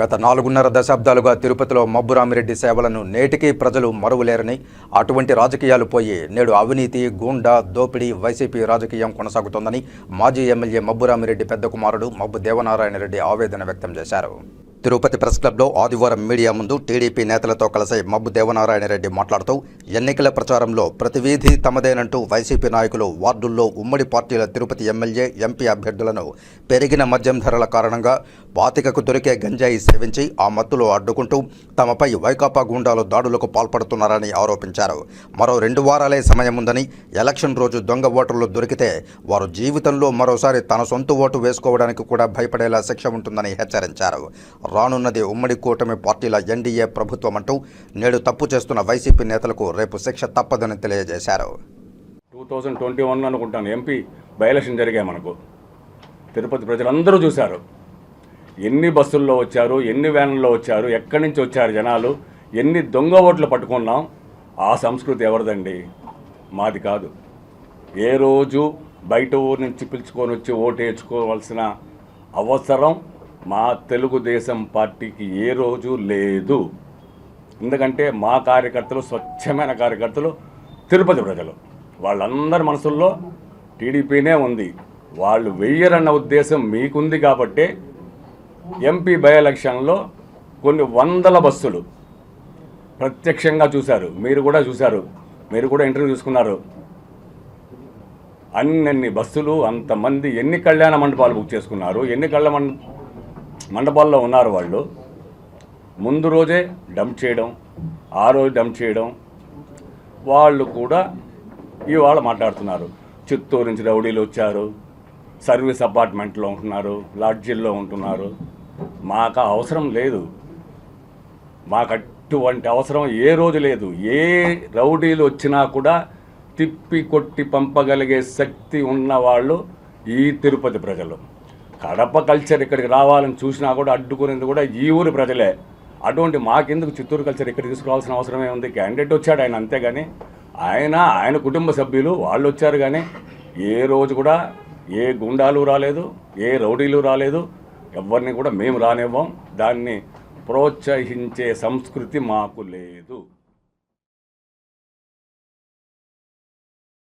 గత నాలుగున్నర దశాబ్దాలుగా తిరుపతిలో మబ్బురామిరెడ్డి సేవలను నేటికీ ప్రజలు మరువలేరని అటువంటి రాజకీయాలు పోయి నేడు అవినీతి గూండా దోపిడీ వైసీపీ రాజకీయం కొనసాగుతోందని మాజీ ఎమ్మెల్యే మబ్బురామిరెడ్డి పెద్ద కుమారుడు మబ్బు దేవనారాయణ రెడ్డి ఆవేదన వ్యక్తం చేశారు. తిరుపతి ప్రెస్ క్లబ్లో ఆదివారం మీడియా ముందు టీడీపీ నేతలతో కలిసి మబ్బు దేవనారాయణ రెడ్డి మాట్లాడుతూ ఎన్నికల ప్రచారంలో ప్రతి వీధి తమదేనంటూ వైసీపీ నాయకులు వార్డుల్లో ఉమ్మడి పార్టీల తిరుపతి ఎమ్మెల్యే ఎంపీ అభ్యర్థులను పెరిగిన మద్యం ధరల కారణంగా పాతికకు దొరికే గంజాయి సేవించి ఆ మత్తులో అడ్డుకుంటూ తమపై వైకాపా గుండాలు దాడులకు పాల్పడుతున్నారని ఆరోపించారు. మరో రెండు వారాలే సమయం ఉందని ఎలక్షన్ రోజు దొంగ ఓటర్లు దొరికితే వారు జీవితంలో మరోసారి తన సొంత ఓటు వేసుకోవడానికి కూడా భయపడేలా శిక్ష ఉంటుందని హెచ్చరించారు. రానున్నది ఉమ్మడి కూటమి పార్టీల ఎన్డీఏ ప్రభుత్వం అంటూ నేడు తప్పు చేస్తున్న వైసీపీ నేతలకు రేపు శిక్ష తప్పదని తెలియజేశారు. టూ థౌజండ్ ట్వంటీ వన్ అనుకుంటాను. ఎంపీ బైలక్షన్ జరిగాయి మనకు. తిరుపతి ప్రజలందరూ చూశారు. ఎన్ని బస్సుల్లో వచ్చారు ఎన్ని వ్యాన్లలో వచ్చారు ఎక్కడి నుంచి వచ్చారు జనాలు ఎన్ని దొంగ ఓట్లు పట్టుకున్నాం ఆ సంస్కృతి ఎవరిదండి? మాది కాదు. ఏ రోజు బయట ఊరు నుంచి పిలుచుకొని వచ్చి ఓటు వేసుకోవాల్సిన అవసరం మా తెలుగుదేశం పార్టీకి ఏ రోజు లేదు. ఎందుకంటే మా కార్యకర్తలు స్వచ్ఛమైన కార్యకర్తలు తిరుపతి ప్రజలు. వాళ్ళందరి మనసుల్లో టీడీపీనే ఉంది. వాళ్ళు వెయ్యరన్న ఉద్దేశం మీకుంది కాబట్టే ఎంపీ బై ఎలక్షన్లో కొన్ని వందల బస్సులు ప్రత్యక్షంగా చూశారు. మీరు కూడా చూశారు. మీరు కూడా ఇంటర్వ్యూ చూసుకున్నారు అన్నన్ని బస్సులు అంతమంది ఎన్ని కళ్యాణ మండపాలు బుక్ చేసుకున్నారు? ఎన్ని కళ్యాణ మండ మండపాల్లో ఉన్నారు వాళ్ళు. ముందు రోజే డంప్ చేయడం ఆ రోజు డంప్ చేయడం వాళ్ళు కూడా ఇవాళ మాట్లాడుతున్నారు. చిత్తూరు నుంచి రౌడీలు వచ్చారు సర్వీస్ అపార్ట్మెంట్లో ఉంటున్నారు లాడ్జిల్లో ఉంటున్నారు. మాకు అవసరం లేదు. మాకు అటువంటి అవసరం ఏ రోజు లేదు. ఏ రౌడీలు వచ్చినా కూడా తిప్పి కొట్టి పంపగలిగే శక్తి ఉన్నవాళ్ళు ఈ తిరుపతి ప్రజలు. కడప కల్చర్ ఇక్కడికి రావాలని చూసినా కూడా అడ్డుకునేది కూడా ఈ ఊరి ప్రజలే. అటువంటి మాకెందుకు చిత్తూరు కల్చర్ ఇక్కడ తీసుకురావాల్సిన అవసరమే ఉంది? క్యాండిడేట్ వచ్చాడు ఆయన అంతేగాని ఆయన ఆయన కుటుంబ సభ్యులు వాళ్ళు వచ్చారు కానీ ఏ రోజు కూడా ఏ గుండాలు రాలేదు ఏ రౌడీలు రాలేదు ఎవరిని కూడా మేము రానివ్వం. దాన్ని ప్రోత్సహించే సంస్కృతి మాకు లేదు.